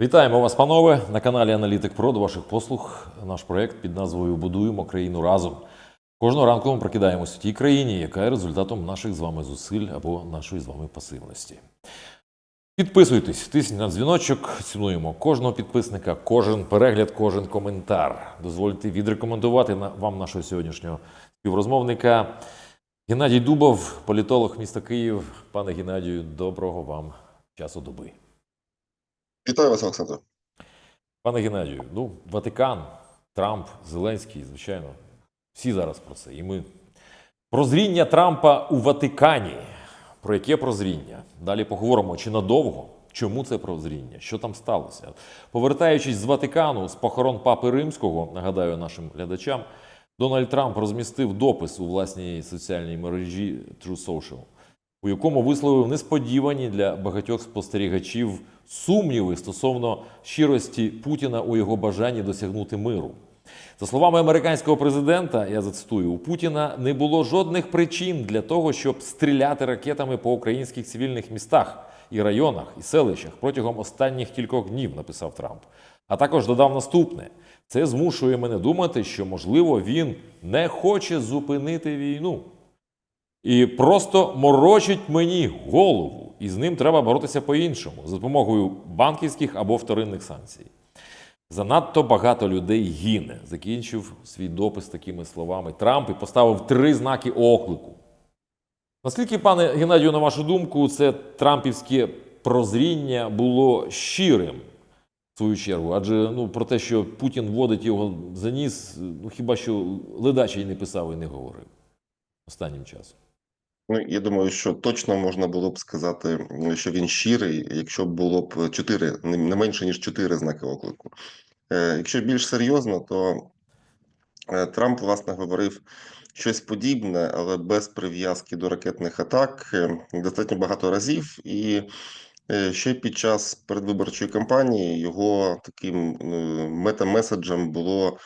Вітаємо вас, панове, на каналі Аналітик Про до ваших послуг. Наш проект під назвою Будуємо країну разом. Кожного ранку ми прокидаємося в тій країні, яка є результатом наших з вами зусиль або нашої з вами пасивності. Підписуйтесь, тисніть на дзвіночок, цінуємо кожного підписника, кожен перегляд, кожен коментар. Дозвольте відрекомендувати вам нашого сьогоднішнього співрозмовника Геннадій Дубов, політолог міста Київ. Пане Геннадію, доброго вам часу доби. Вітаю вас, Олександр. Пане Геннадію, ну, Ватикан, Трамп, Зеленський, звичайно, всі зараз про це. І ми прозріння Трампа у Ватикані. Про яке прозріння? Далі поговоримо, чи надовго, чому це прозріння, що там сталося. Повертаючись з Ватикану, з похорон Папи Римського, нагадаю нашим глядачам, Дональд Трамп розмістив допис у власній соціальній мережі True Social, у якому висловив несподівані для багатьох спостерігачів сумніви стосовно щирості Путіна у його бажанні досягнути миру. За словами американського президента, я зацитую, у Путіна не було жодних причин для того, щоб стріляти ракетами по українських цивільних містах і районах і селищах протягом останніх кількох днів, написав Трамп. А також додав наступне: це змушує мене думати, що можливо він не хоче зупинити війну і просто морочить мені голову, і з ним треба боротися по-іншому за допомогою банківських або вторинних санкцій. Занадто багато людей гине. Закінчив свій допис такими словами Трамп і поставив три знаки оклику. Наскільки, пане Геннадію, на вашу думку, це трампівське прозріння було щирим в свою чергу? Адже ну, про те, що Путін водить його за ніс, ну хіба що ледачий не писав і не говорив останнім часом. Ну, я думаю, що точно можна було б сказати, що він щирий, якщо б було б чотири, не менше ніж чотири знаки оклику. Е, Якщо більш серйозно, то е, Трамп власне говорив щось подібне, але без прив'язки до ракетних атак е, достатньо багато разів. І ще під час передвиборчої кампанії його таким мета-меседжем було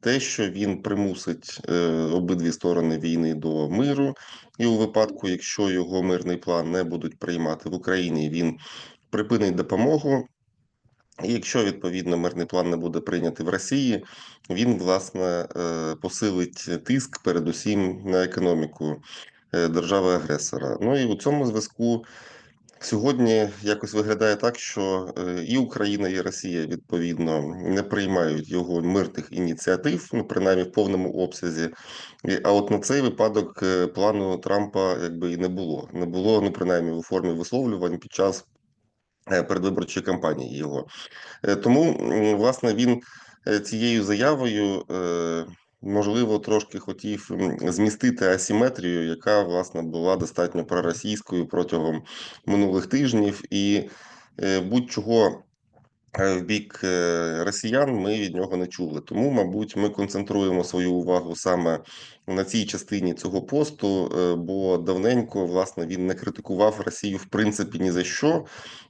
те, що він примусить е, обидві сторони війни до миру, і у випадку, якщо його мирний план не будуть приймати в Україні, він припинить допомогу. І якщо відповідно мирний план не буде прийнятий в Росії, він власне е, посилить тиск передусім на економіку е, держави-агресора. Ну і у цьому зв'язку Сьогодні якось виглядає так, що е, і Україна, і Росія відповідно не приймають його мирних ініціатив, ну принаймні в повному обсязі. А от на цей випадок е, плану Трампа якби і не було. Не було, ну принаймні у формі висловлювань під час е, передвиборчої кампанії його. Тому, власне, він цією заявою. Можливо, трошки хотів змістити асиметрію, яка власне була достатньо проросійською протягом минулих тижнів, і е, будь-чого в бік е, росіян ми від нього не чули. Тому, мабуть, ми концентруємо свою увагу саме на цій частині цього посту, е, бо давненько власне він не критикував Росію в принципі ні за що.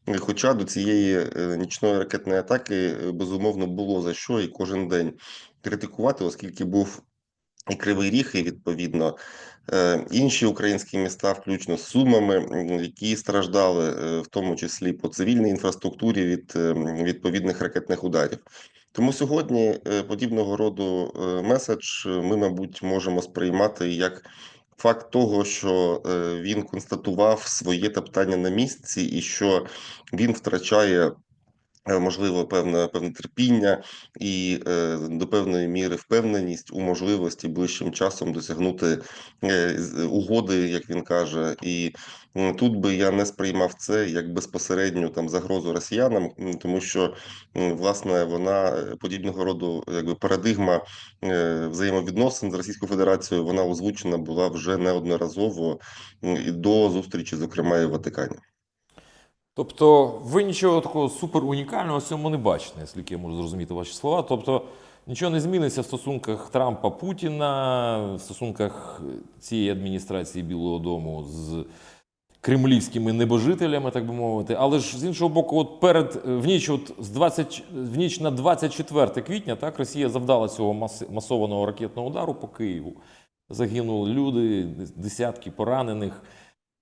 Е, Хоча до цієї е, нічної ракетної атаки е, безумовно було за що і кожен день критикувати, оскільки був і Кривий Ріг, і відповідно е, інші українські міста, включно з Сумами, які страждали, е, в тому числі по цивільній інфраструктурі від е, відповідних ракетних ударів. Тому сьогодні подібного роду меседж ми, мабуть, можемо сприймати як факт того, що він констатував своє топтання на місці, і що він втрачає. Е, Можливо, певне певне терпіння і е, до певної міри впевненість у можливості ближчим часом досягнути е, угоди, як він каже, і м, тут би я не сприймав це як безпосередню там загрозу росіянам, тому що м, власне вона е, подібного роду, якби парадигма е, взаємовідносин з Російською Федерацією, вона озвучена була вже неодноразово і до зустрічі, зокрема і в Ватикані. Тобто ви нічого такого супер унікального в цьому не бачите, наскільки я можу зрозуміти ваші слова. Тобто нічого не зміниться в стосунках Трампа Путіна, в стосунках цієї адміністрації Білого Дому з кремлівськими небожителями, так би мовити. Але ж з іншого боку, от перед в ніч, от з 20, в ніч на 24 квітня, так Росія завдала цього мас, масованого ракетного удару по Києву. Загинули люди, десятки поранених.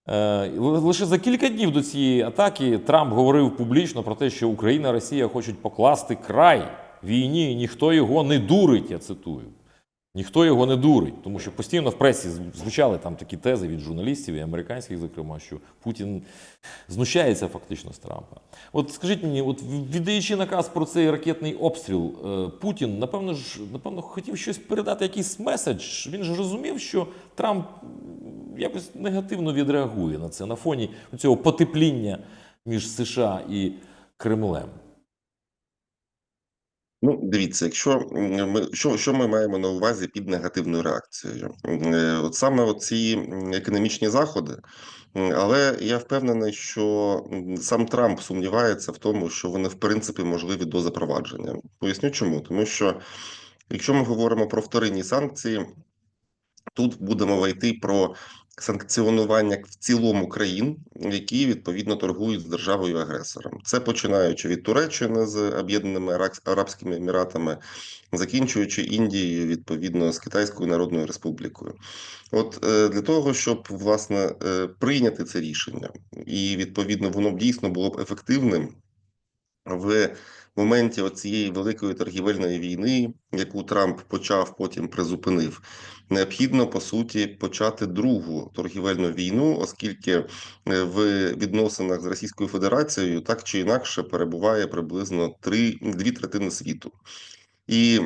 Е, Лише за кілька днів до цієї атаки Трамп говорив публічно про те, що Україна і Росія хочуть покласти край війні, ніхто його не дурить, я цитую. Ніхто його не дурить, тому що постійно в пресі звучали там такі тези від журналістів і американських, зокрема, що Путін знущається фактично з Трампа. От скажіть мені, от віддаючи наказ про цей ракетний обстріл, е, Путін, напевно ж, напевно, хотів щось передати, якийсь меседж. Він ж розумів, що Трамп якось негативно відреагує на це на фоні цього потепління між США і Кремлем. Ну, дивіться, якщо ми що, що ми маємо на увазі під негативною реакцією? Е, От саме ці економічні заходи, але я впевнений, що сам Трамп сумнівається в тому, що вони в принципі можливі до запровадження. Поясню чому, тому що якщо ми говоримо про вторинні санкції, тут буде мова про санкціонування в цілому країн, які відповідно торгують з державою агресором. Це починаючи від Туреччини з Об'єднаними Арабськими Еміратами, закінчуючи Індією, відповідно з Китайською Народною Республікою. От е, для того, щоб власне е, прийняти це рішення, і відповідно воно б дійсно було б ефективним в моменті цієї великої торгівельної війни, яку Трамп почав, потім призупинив, необхідно по суті почати другу торгівельну війну, оскільки е, в відносинах з Російською Федерацією так чи інакше перебуває приблизно три дві третини світу. І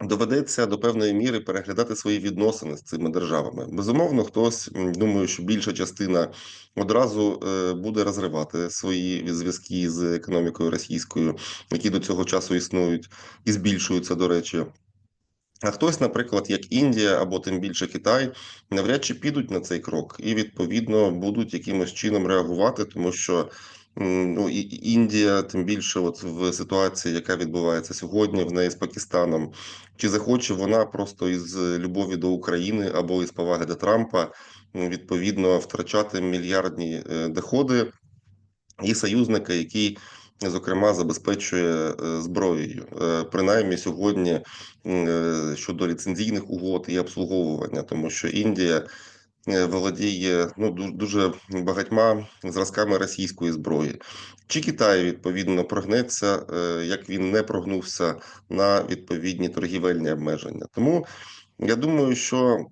доведеться до певної міри переглядати свої відносини з цими державами. Безумовно, хтось думаю, що більша частина одразу е, буде розривати свої зв'язки з економікою російською, які до цього часу існують і збільшуються, до речі. А хтось, наприклад, як Індія або тим більше Китай, навряд чи підуть на цей крок і відповідно будуть якимось чином реагувати, тому що ну і Індія, тим більше, от в ситуації, яка відбувається сьогодні, в неї з Пакистаном, чи захоче вона просто із любові до України або із поваги до Трампа відповідно втрачати мільярдні е, доходи і союзника, який зокрема забезпечує е, зброєю, Е, принаймні сьогодні е, щодо ліцензійних угод і обслуговування, тому що Індія е, володіє ну дуже багатьма зразками російської зброї. Чи Китай відповідно прогнеться, е, як він не прогнувся на відповідні торгівельні обмеження. Тому я думаю, що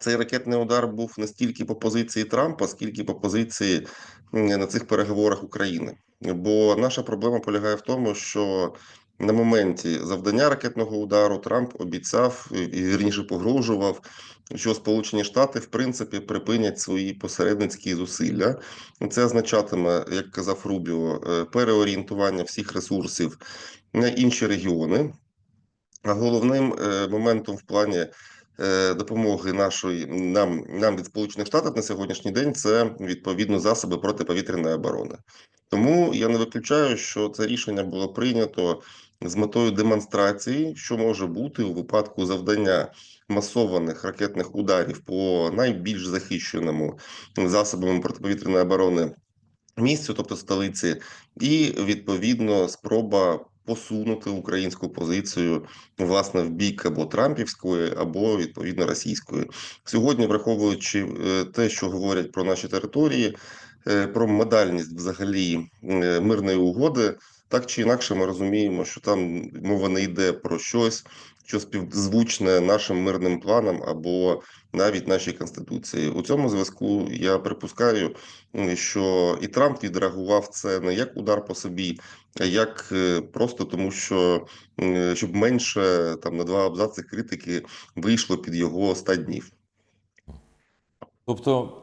цей ракетний удар був не стільки по позиції Трампа, скільки по позиції на цих переговорах України. Бо наша проблема полягає в тому, що на моменті завдання ракетного удару Трамп обіцяв і вірніше погрожував, що Сполучені Штати в принципі припинять свої посередницькі зусилля. Це означатиме, як казав Рубіо, е, переорієнтування всіх ресурсів на інші регіони. А головним е, моментом в плані е, допомоги нашої нам, нам від Сполучених Штатів на сьогоднішній день це відповідно засоби протиповітряної оборони. Тому я не виключаю, що це рішення було прийнято з метою демонстрації, що може бути у випадку завдання масованих ракетних ударів по найбільш захищеному засобами протиповітряної оборони місцю, тобто столиці, і відповідно спроба посунути українську позицію власне в бік або Трампівської, або відповідно російської. Сьогодні, враховуючи е, те, що говорять про наші території, е, про модальність взагалі е, мирної угоди. Так чи інакше, ми розуміємо, що там мова не йде про щось, що співзвучне нашим мирним планам або навіть нашій конституції. У цьому зв'язку я припускаю, що і Трамп відреагував це не як удар по собі, а як е, просто тому, що щоб менше там на два абзаци критики вийшло під його 100 днів. Тобто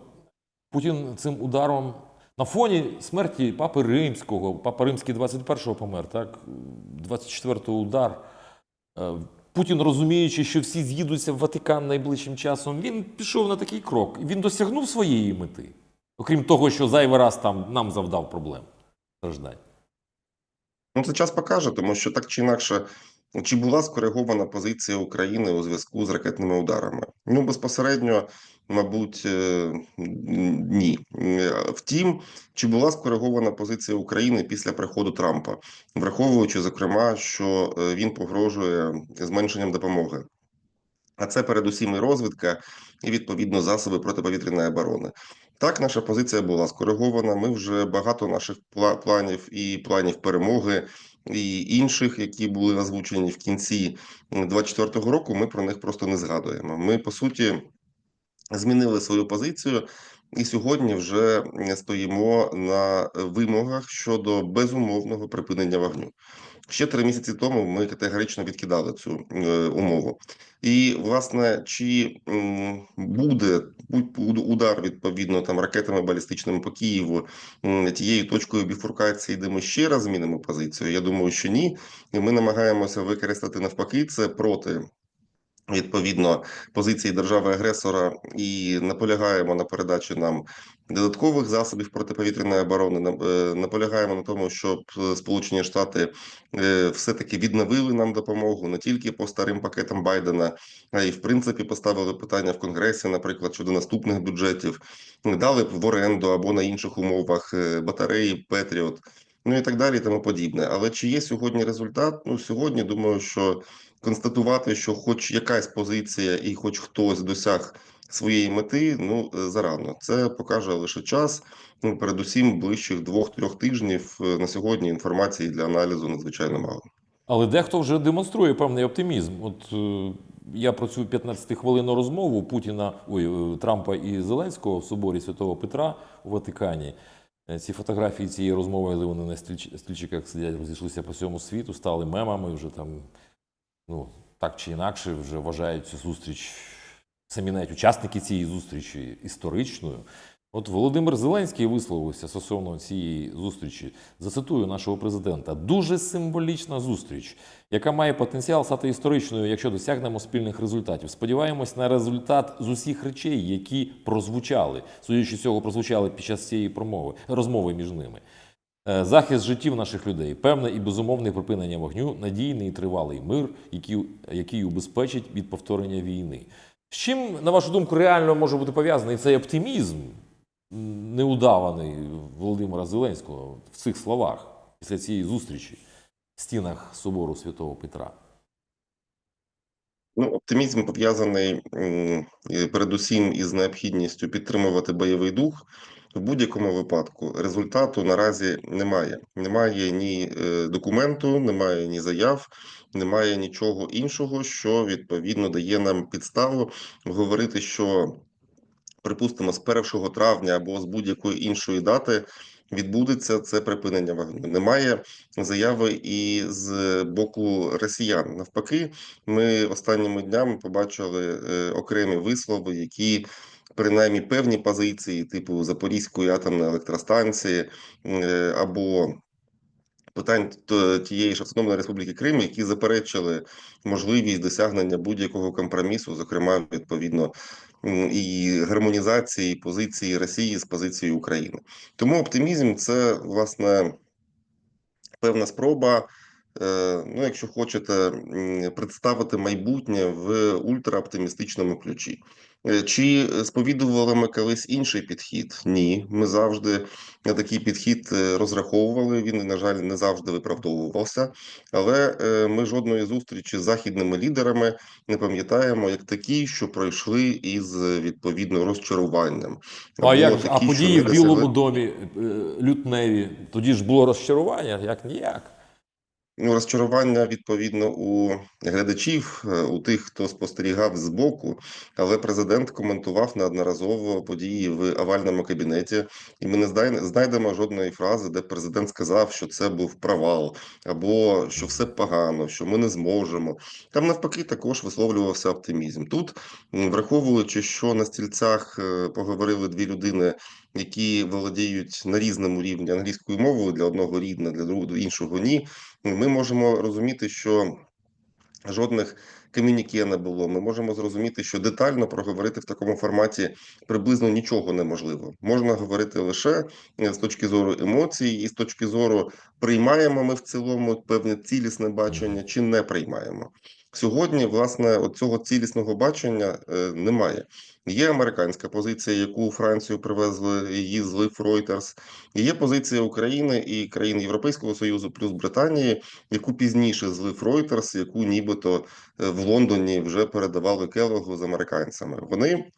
Путін цим ударом на фоні смерті Папи Римського, Папа Римський 21-го помер, так? 24-го удар. Е, Путін, розуміючи, що всі з'їдуться в Ватикан найближчим часом, він пішов на такий крок. Він досягнув своєї мети. Окрім того, що зайвий раз там нам завдав проблем страждань. Ну, це час покаже, тому що так чи інакше, чи була скоригована позиція України у зв'язку з ракетними ударами? Ну, безпосередньо, мабуть, е, ні. Е, Втім, чи була скоригована позиція України після приходу Трампа, враховуючи, зокрема, що е, він погрожує зменшенням допомоги. А це передусім і розвідка, і відповідно засоби протиповітряної оборони. Так, наша позиція була скоригована. Ми вже багато наших планів і планів перемоги, і інших, які були озвучені в кінці 24-го року. Ми про них просто не згадуємо. Ми по суті змінили свою позицію, і сьогодні вже стоїмо на вимогах щодо безумовного припинення вогню. Ще три місяці тому ми категорично відкидали цю е, умову. І власне, чи буде удар відповідно там ракетами балістичними по Києву тією точкою біфуркації, де ми ще раз змінимо позицію? Я думаю, що ні. І ми намагаємося використати навпаки це проти. Відповідно позиції держави-агресора і наполягаємо на передачі нам додаткових засобів протиповітряної оборони. Е, Наполягаємо на тому, щоб е, Сполучені Штати е, все-таки відновили нам допомогу не тільки по старим пакетам Байдена, а й в принципі поставили питання в Конгресі, наприклад, щодо наступних бюджетів, дали в оренду або на інших умовах батареї Петріот. Ну і так далі, і тому подібне. Але чи є сьогодні результат? Ну сьогодні думаю, що констатувати, що хоч якась позиція і хоч хтось досяг своєї мети, ну е, зарано. Це покаже лише час. Ну, передусім, ближчих двох-трьох тижнів е, на сьогодні інформації для аналізу надзвичайно мало. Але дехто вже демонструє певний оптимізм. От е, я про цю 15-хвилинну розмову Путіна, ой, Трампа і Зеленського в соборі Святого Петра у Ватикані. Ці фотографії цієї розмови, коли вони на стільчиках сидять, розійшлися по всьому світу, стали мемами вже там, ну так чи інакше, вже вважають цю зустріч, самі навіть учасники цієї зустрічі історичною. От Володимир Зеленський висловився стосовно цієї зустрічі. Зацитую нашого президента: дуже символічна зустріч, яка має потенціал стати історичною, якщо досягнемо спільних результатів. Сподіваємось на результат з усіх речей, які прозвучали. Судячи цього, прозвучали під час цієї промови розмови між ними. Е, Захист життів наших людей, певне і безумовне припинення вогню, надійний і тривалий мир, який, який убезпечить від повторення війни. З чим, на вашу думку, реально може бути пов'язаний цей оптимізм неудаваний Володимира Зеленського в цих словах після цієї зустрічі в стінах собору Святого Петра? Ну, оптимізм пов'язаний передусім із необхідністю підтримувати бойовий дух. В будь-якому випадку результату наразі немає. Немає ні е, документу, немає ні заяв, немає нічого іншого, що відповідно дає нам підставу говорити, що припустимо, з 1 травня або з будь-якої іншої дати відбудеться це припинення вогню. Немає заяви і з боку росіян. Навпаки, ми останніми днями побачили е, окремі вислови, які принаймні певні позиції, типу Запорізької атомної електростанції е, або питань тієї ж Автономної Республіки Крим, які заперечили можливість досягнення будь-якого компромісу, зокрема відповідно і гармонізації позиції Росії з позицією України. Тому оптимізм це власне певна спроба. Е, Ну, якщо хочете представити майбутнє в ультраоптимістичному ключі, Е, чи сповідували ми колись інший підхід? Ні, ми завжди на такий підхід е, розраховували. Він, на жаль, не завжди виправдовувався. Але е, ми жодної зустрічі з західними лідерами не пам'ятаємо як такі, що пройшли із е, відповідно розчаруванням. А Або як ж, а події в Білому досягли- домі е, лютневі? Тоді ж було розчарування, як ніяк. Ну, розчарування відповідно у глядачів, е, у тих, хто спостерігав збоку. Але президент коментував неодноразово події в овальному кабінеті, і ми не знайдемо жодної фрази, де президент сказав, що це був провал, або що все погано, що ми не зможемо. Там навпаки також висловлювався оптимізм. Тут, враховуючи, що на стільцях е, поговорили дві людини, які володіють на різному рівні англійською мовою для одного рідна, для другого іншого ні ми можемо розуміти, що жодних комюніке не було. Ми можемо зрозуміти, що детально проговорити в такому форматі приблизно нічого неможливо. Можна говорити лише е, з точки зору емоцій, і з точки зору приймаємо ми в цілому певне цілісне бачення чи не приймаємо. Сьогодні, власне, цього цілісного бачення е, немає. Є американська позиція, яку у Францію привезли її злив Reuters. Є позиція України і країн Європейського Союзу плюс Британії, яку пізніше злив Reuters, яку нібито е, в Лондоні вже передавали Келогу з американцями. Вони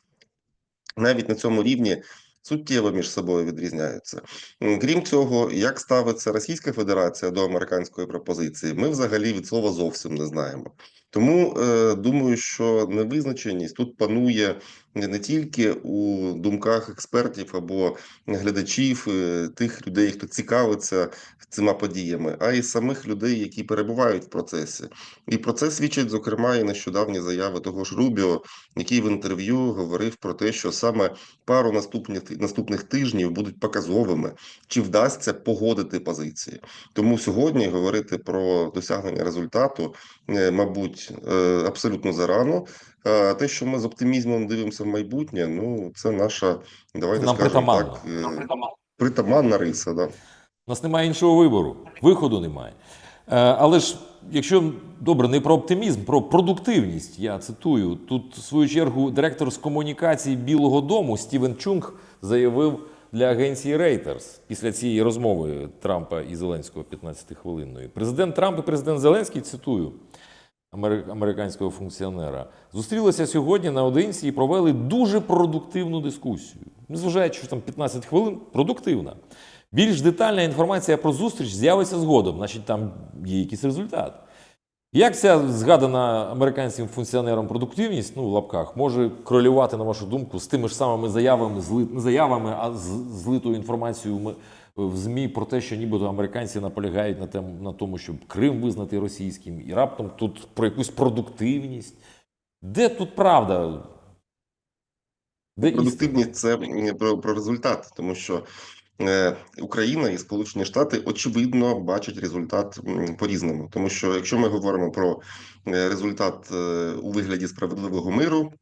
навіть на цьому рівні суттєво між собою відрізняються. Крім цього, як ставиться Російська Федерація до американської пропозиції, ми взагалі від слова зовсім не знаємо. Тому е, думаю, що невизначеність тут панує не тільки у думках експертів або глядачів, е, тих людей, хто цікавиться цими подіями, а й самих людей, які перебувають в процесі. І про це свідчать, зокрема, і нещодавні заяви того ж Рубіо, який в інтерв'ю говорив про те, що саме пару наступних наступних тижнів будуть показовими, чи вдасться погодити позиції. Тому сьогодні говорити про досягнення результату, е, мабуть, е, абсолютно зарано. А те, що ми з оптимізмом дивимося в майбутнє, ну це наша, давайте Нам скажемо так, е, притаманна риса. Да. У нас немає іншого вибору, виходу немає. Е, Але ж, якщо добре, не про оптимізм, про продуктивність, я цитую, тут, в свою чергу, директор з комунікації Білого Дому Стівен Чунг заявив для агенції Reuters після цієї розмови Трампа і Зеленського 15-хвилинної. Президент Трамп і президент Зеленський, цитую американського функціонера, зустрілися сьогодні наодинці і провели дуже продуктивну дискусію. Незважаючи, що там 15 хвилин, продуктивна. Більш детальна інформація про зустріч з'явиться згодом, значить там є якийсь результат. Як ця згадана американським функціонером продуктивність, ну в лапках, може корелювати, на вашу думку, з тими ж самими заявами, зли, не заявами, а злитою інформацією в ЗМІ про те, що нібито американці наполягають на, тем, на тому, щоб Крим визнати російським, і раптом тут про якусь продуктивність. Де тут правда? Де істина? Продуктивність це про, про результат, тому що Україна і Сполучені Штати очевидно бачать результат по-різному. Тому що якщо ми говоримо про е, результат е, у вигляді справедливого миру.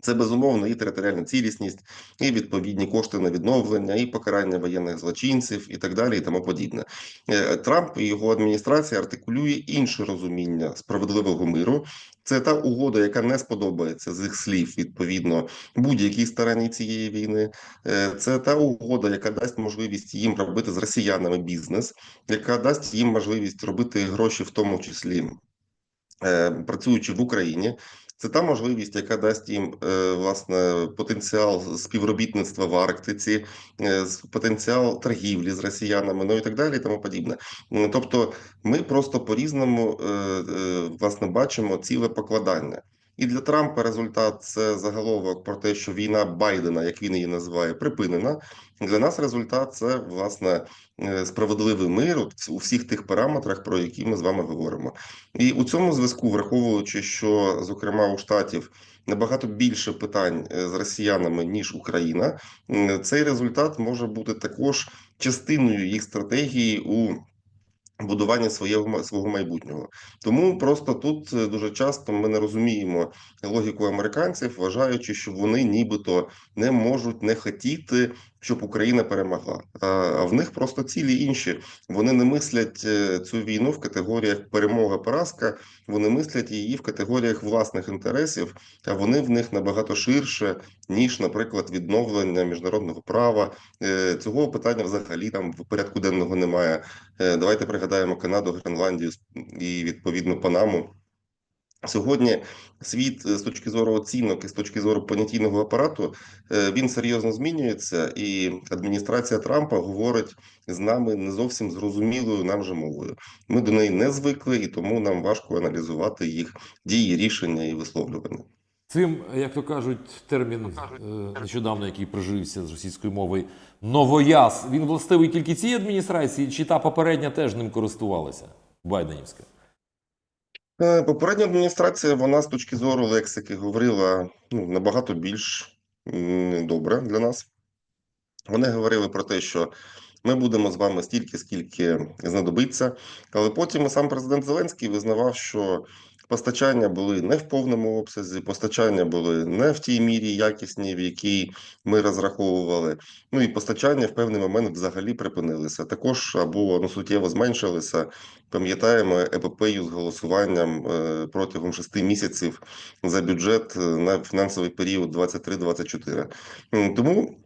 Це безумовно і територіальна цілісність, і відповідні кошти на відновлення, і покарання воєнних злочинців, і так далі, і тому подібне. Е, Трамп і його адміністрація артикулює інше розуміння справедливого миру. Це та угода, яка не сподобається з їх слів відповідно будь-якій стороні цієї війни. Е, Це та угода, яка дасть можливість їм робити з росіянами бізнес, яка дасть їм можливість робити гроші, в тому числі е, працюючи в Україні. Це та можливість, яка дасть їм е, власне потенціал співробітництва в Арктиці, е, потенціал торгівлі з росіянами, ну і так далі, і тому подібне. Тобто, ми просто по-різному е, е, власне бачимо ціле покладання. І для Трампа результат це заголовок про те, що війна Байдена, як він її називає, припинена. Для нас результат це власне справедливий мир от у всіх тих параметрах, про які ми з вами говоримо. І у цьому зв'язку, враховуючи, що зокрема у штатів набагато більше питань е, з росіянами ніж Україна, цей результат може бути також частиною їх стратегії у будуванні своєго свого майбутнього. Тому просто тут е, дуже часто ми не розуміємо логіку американців, вважаючи, що вони нібито не можуть не хотіти, щоб Україна перемогла. А в них просто цілі інші. Вони не мислять е, цю війну в категоріях перемога-поразка. Вони мислять її в категоріях власних інтересів, а вони в них набагато ширше, ніж, наприклад, відновлення міжнародного права. Е, Цього питання взагалі там в порядку денного немає. Е, Давайте пригадаємо Канаду, Гренландію і відповідно Панаму. Сьогодні світ е, з точки зору оцінок і з точки зору понятійного апарату е, він серйозно змінюється, і адміністрація Трампа говорить з нами не зовсім зрозумілою нам же мовою. Ми до неї не звикли, і тому нам важко аналізувати їх дії, рішення і висловлювання. Цим, як то кажуть, термін е, нещодавно, який прижився з російської мови, новояз, він властивий тільки цій адміністрації, чи та попередня теж ним користувалася, Байденівська? Е, Попередня адміністрація, вона з точки зору лексики говорила ну, набагато більш добре для нас. Вони говорили про те, що ми будемо з вами стільки, скільки знадобиться. Але потім сам президент Зеленський визнавав, що постачання були не в повному обсязі, постачання були не в тій мірі якісні, в якій ми розраховували. Ну і постачання в певний момент взагалі припинилися. Також або ну, суттєво зменшилися. Пам'ятаємо епопею з голосуванням е, протягом шести місяців за бюджет е, на фінансовий період 23-24. М, Тому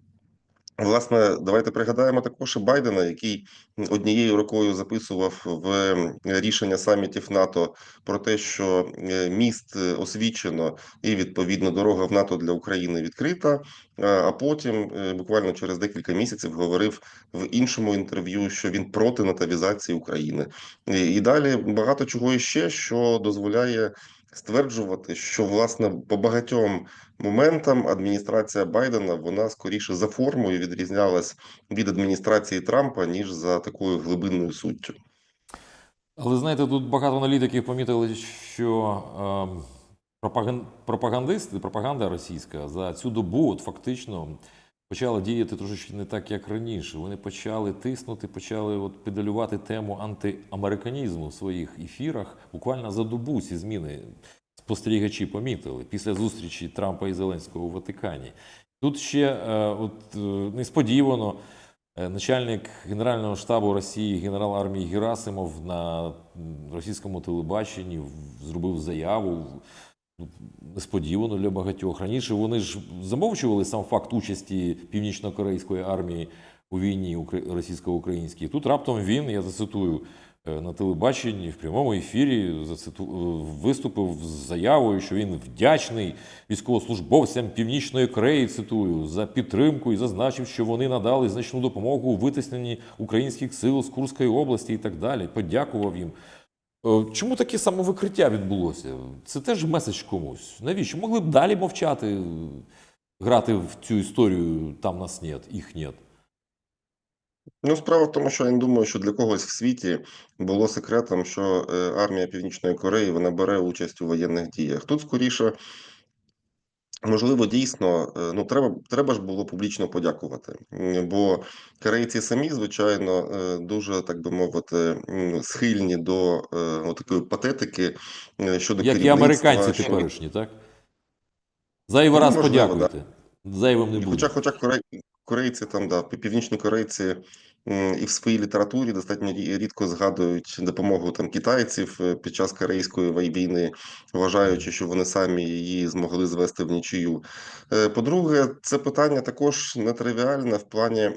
Власне, давайте пригадаємо також і Байдена, який однією рукою записував в рішення самітів НАТО про те, що е, міст е, освічено і відповідно дорога в НАТО для України відкрита. А- потім, е, буквально через декілька місяців, говорив в іншому інтерв'ю, що він проти натовізації України. І далі багато чого іще, що дозволяє стверджувати, що власне по багатьом моментам адміністрація Байдена вона скоріше за формою відрізнялась від адміністрації Трампа ніж за такою глибинною суттю. Але знаєте, тут багато аналітиків помітили, що пропаган... пропагандисти, пропаганда російська за цю добу от фактично почала діяти трошечки не так, як раніше. Вони почали тиснути, почали от педалювати тему антиамериканізму в своїх ефірах. Буквально за добу ці зміни спостерігачі помітили після зустрічі Трампа і Зеленського у Ватикані. Тут ще е, от, е, несподівано Е, Начальник Генерального штабу Росії, генерал армії Герасимов на російському телебаченні зробив заяву несподівано для багатьох. Раніше вони ж замовчували сам факт участі північно-корейської армії у війні укр- російсько-українській. Тут раптом він, я зацитую, е, на телебаченні в прямому ефірі зациту... е, виступив з заявою, що він вдячний військовослужбовцям Північної Кореї, цитую, за підтримку і зазначив, що вони надали значну допомогу у витисненні українських сил з Курської області і так далі. Подякував їм. Е, Чому таке самовикриття відбулося? Це теж меседж комусь. Навіщо? Могли б далі мовчати, е, грати в цю історію там нас нет, їх нет. Ну, справа в тому, що я не думаю, що для когось в світі було секретом, що е, армія Північної Кореї вона бере участь у воєнних діях. Тут скоріше. Можливо, дійсно, е, ну треба треба ж було публічно подякувати, бо корейці самі, звичайно, е, дуже так би мовити, схильні до е, такої патетики щодо Як і американці щодо- теперішні, так? Зайвий Ну, раз можливо, подякуйте. Зайвим не буде. Хоча, хоча корей, корейці там, да, пі- північні корейці м, і в своїй літературі достатньо рідко згадують допомогу там китайців е, під час корейської війни, вважаючи, що вони самі її змогли звести в нічию. Е, По-друге, це питання також нетривіальне в плані.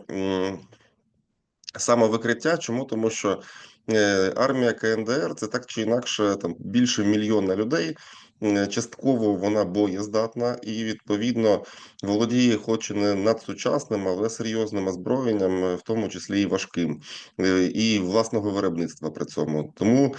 самовикриття. Чому? Тому що е, армія КНДР це так чи інакше там більше мільйона людей. Е, Частково вона боєздатна і відповідно володіє, хоч і не надсучасним, але серйозним озброєнням, е, в тому числі і важким, е, і власного виробництва при цьому. Тому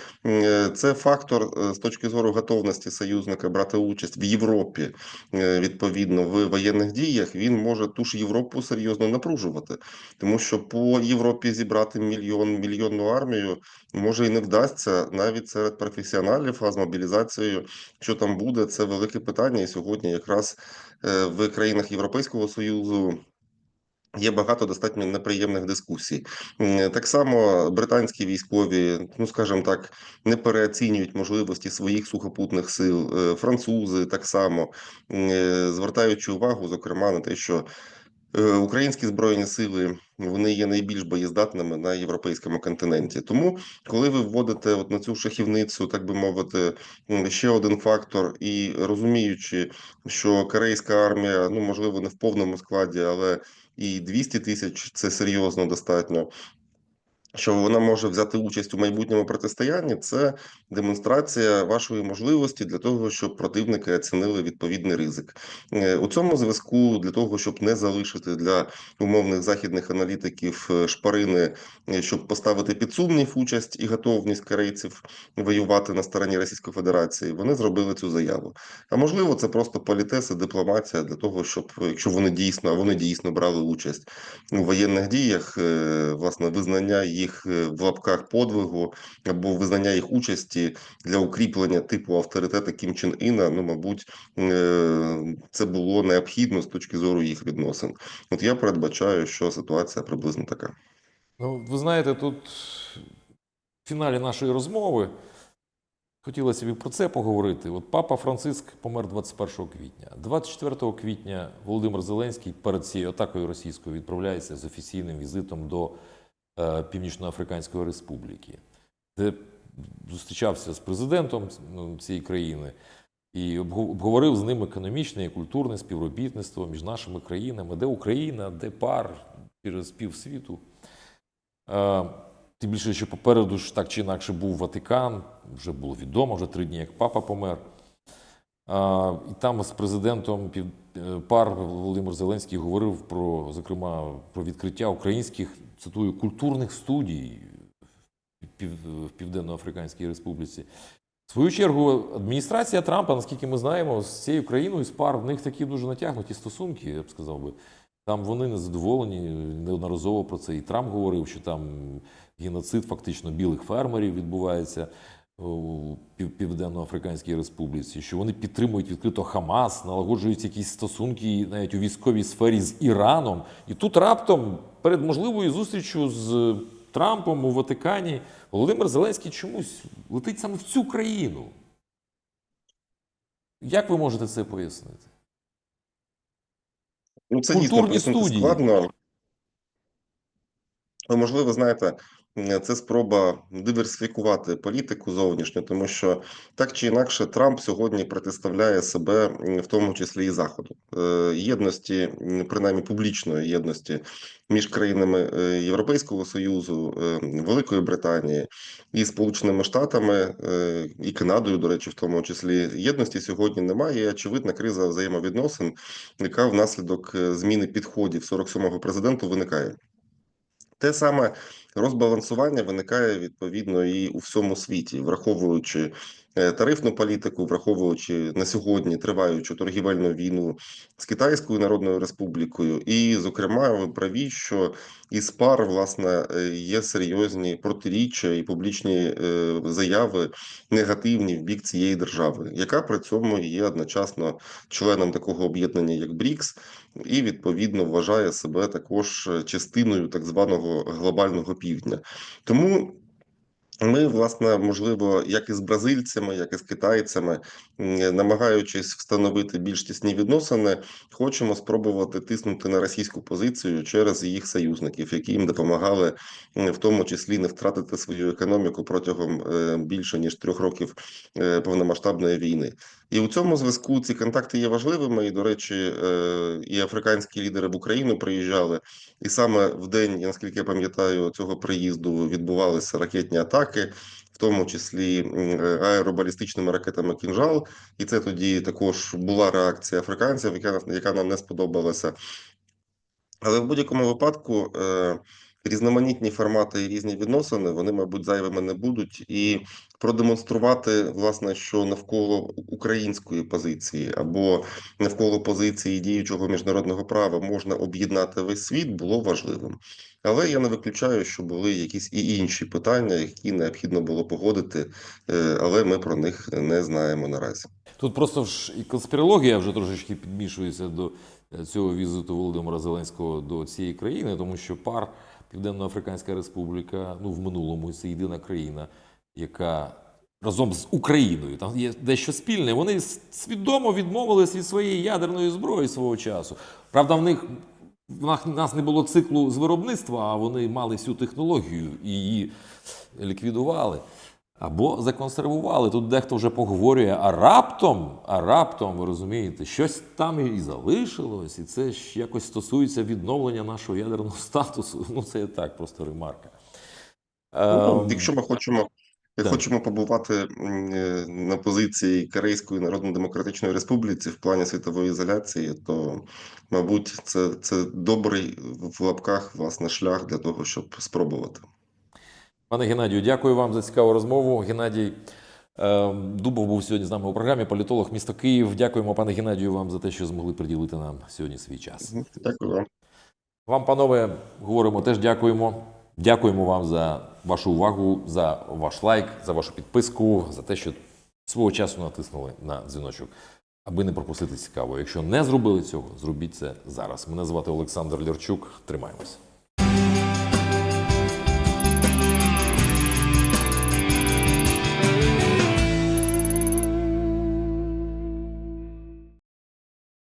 це фактор з точки зору готовності союзника брати участь в Європі відповідно в воєнних діях. Він може ту ж Європу серйозно напружувати тому що по Європі зібрати мільйон мільйонну армію може і не вдасться навіть серед професіоналів. А з мобілізацією, що там буде, це велике питання. І сьогодні, якраз е, в країнах Європейського союзу. Є багато достатньо неприємних дискусій. Так само британські військові, ну скажімо так, не переоцінюють можливості своїх сухопутних сил. Е, Французи так само е, звертаючи увагу, зокрема, на те, що Українські збройні сили вони є найбільш боєздатними на європейському континенті. Тому, коли ви вводите от на цю шахівницю, так би мовити, ще один фактор, і розуміючи, що корейська армія, ну можливо, не в повному складі, але і 200 тисяч це серйозно достатньо. Що вона може взяти участь у майбутньому протистоянні, це демонстрація вашої можливості для того, щоб противники оцінили відповідний ризик. Е, У цьому зв'язку для того, щоб не залишити для умовних західних аналітиків е, шпарини, е, щоб поставити під сумнів участь і готовність корейців воювати на стороні Російської Федерації, вони зробили цю заяву. А можливо, це просто політес і дипломатія для того, щоб якщо вони дійсно, вони дійсно брали участь у воєнних діях, власне, визнання їх е, в лапках подвигу або визнання їх участі для укріплення типу авторитету Кім Чен Іна, ну мабуть, е, це було необхідно з точки зору їх відносин. От я передбачаю, що ситуація приблизно така. Ну, ви знаєте, тут в фіналі нашої розмови хотілося б про це поговорити. От папа Франциск помер 21 квітня. 24 квітня Володимир Зеленський перед цією атакою російською відправляється з офіційним візитом до Північноафриканської Республіки, де зустрічався з президентом ну, цієї країни. і обговорив з ним економічне і культурне співробітництво між нашими країнами, де Україна, де пар через півсвіту. Е, Тим більше, що попереду ж так чи інакше був Ватикан, вже було відомо, вже три дні, як папа помер. І там з президентом е, пар Володимир Зеленський говорив про, зокрема, про відкриття українських, цитую, культурних студій в Південно-Африканській Республіці. В свою чергу, адміністрація Трампа, наскільки ми знаємо, з цією країною з пар в них такі дуже натягнуті стосунки, я б сказав би. Там вони не задоволені неодноразово про це. І Трамп говорив, що там геноцид фактично білих фермерів відбувається у Пів- Південно-Африканській Республіці, що вони підтримують відкрито Хамас, налагоджують якісь стосунки навіть у військовій сфері з Іраном. І тут раптом перед можливою зустрічю з Трампом у Ватикані Володимир Зеленський чомусь летить саме в цю країну. Як ви можете це пояснити? Ну, це Культурні пояснити студії. складно. Ну, Можливо, знаєте, це спроба диверсифікувати політику зовнішню, тому що так чи інакше Трамп сьогодні протиставляє себе, в тому числі і Заходу, Е, єдності, принаймні публічної єдності між країнами е, Європейського Союзу, е, Великої Британії і Сполученими Штатами е, і Канадою, до речі, в тому числі єдності сьогодні немає. Очевидна криза взаємовідносин, яка внаслідок е, зміни підходів 47-го президенту виникає. Те саме розбалансування виникає відповідно і у всьому світі, враховуючи е, тарифну політику, враховуючи на сьогодні триваючу торгівельну війну з Китайською Народною Республікою, і, зокрема, ви праві, що із пар власне е, є серйозні протиріччя і публічні е, заяви негативні в бік цієї держави, яка при цьому є одночасно членом такого об'єднання, як БРІКС, і відповідно вважає себе також частиною так званого глобального півдня. Тому ми, власне, можливо, як і з бразильцями, як і з китайцями, намагаючись встановити більш тісні відносини, хочемо спробувати тиснути на російську позицію через їх союзників, які їм допомагали, в тому числі не втратити свою економіку протягом е, більше ніж трьох років е, повномасштабної війни. І у цьому зв'язку ці контакти є важливими. І, до речі, е, і африканські лідери в Україну приїжджали. І саме в день, наскільки я пам'ятаю, цього приїзду відбувалися ракетні атаки, в тому числі аеробалістичними ракетами «Кінжал». І це тоді також була реакція африканців, яка, яка нам не сподобалася. Але в будь-якому випадку е, різноманітні формати і різні відносини, вони, мабуть, зайвими не будуть. І продемонструвати, власне, що навколо української позиції або навколо позиції діючого міжнародного права можна об'єднати весь світ, було важливим. Але я не виключаю, що були якісь і інші питання, які необхідно було погодити, е, але ми про них не знаємо наразі. Тут просто ж і конспірологія вже трошечки підмішується до е, цього візиту Володимира Зеленського до цієї країни, тому що пар Південно-Африканська Республіка, ну в минулому це єдина країна, яка разом з Україною там є дещо спільне. Вони свідомо відмовились від своєї ядерної зброї свого часу. Правда, в них в нас не було циклу з виробництва, а вони мали всю технологію і її ліквідували. Або законсервували. Тут дехто вже поговорює, а раптом, а раптом, ви розумієте, щось там і залишилось, і це ж якось стосується відновлення нашого ядерного статусу. Ну, це так, просто ремарка. Ну, Ем, якщо ми хочемо, так. хочемо побувати е, на позиції Корейської Народно-Демократичної Республіки в плані світової ізоляції, то, мабуть, це, це добрий в лапках власне шлях для того, щоб спробувати. Пане Геннадію, дякую вам за цікаву розмову. Геннадій е, Дубов був сьогодні з нами у програмі, політолог місто Київ. Дякуємо, пане Геннадію, вам за те, що змогли приділити нам сьогодні свій час. Дякую вам. Вам, панове, говоримо теж дякуємо. Дякуємо вам за вашу увагу, за ваш лайк, за вашу підписку, за те, що свого часу натиснули на дзвіночок, аби не пропустити цікаво. Якщо не зробили цього, зробіть це зараз. Мене звати Олександр Лярчук. Тримаємось.